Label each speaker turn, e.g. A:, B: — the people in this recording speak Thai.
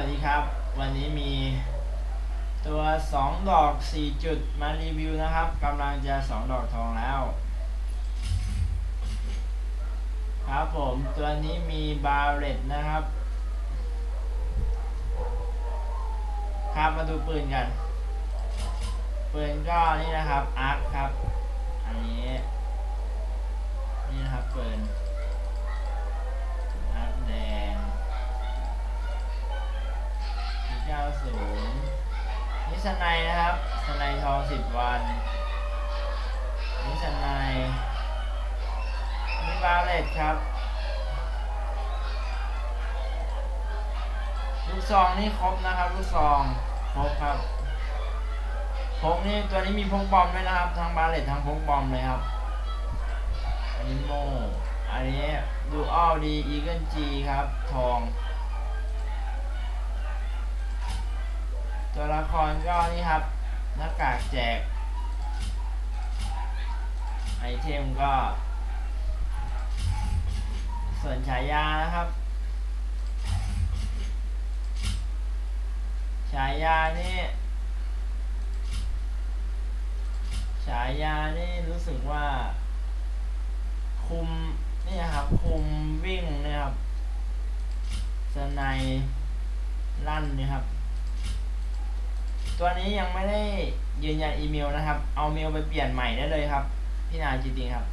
A: วัสดีครับ วันนี้มีตัว 2 ดอก 4 จุดมารีวิวนะครับกำลังจะ 2 ดอกทองแล้ว ครับผมตัวนี้มีบาเรตนะครับ ครับมาดูปืนกัน ปืนก็นี่นะครับอาร์คครับ อันนี้ 0นี่สนด์นะครับสนด์ทอง10วันนี่สนด์นี่บาเลตครับลูกซองนี่ครบนะครับลูกซองครบครับพกนี่ตัวนี้มีพกบอมด้วยนะครับทั้งบาเลตทั้งพกบอมเลยครับอันนี้โมอันนี้ดูอ้อดีอีเกิลจีครับทอง ตัวละครก็นี่ครับหน้ากากแจก ไอเทมก็ ส่วนฉายานะครับ ฉายานี่ฉายานี่รู้สึกว่า คุมนี่นะครับคุมวิ่งนี่ยครับสไนลั่นนี่ครับ ตัวนี้ยังไม่ได้ยืนยันอีเมลนะครับ เอาเมลไปเปลี่ยนใหม่ได้เลยครับ พี่นาจริงๆครับ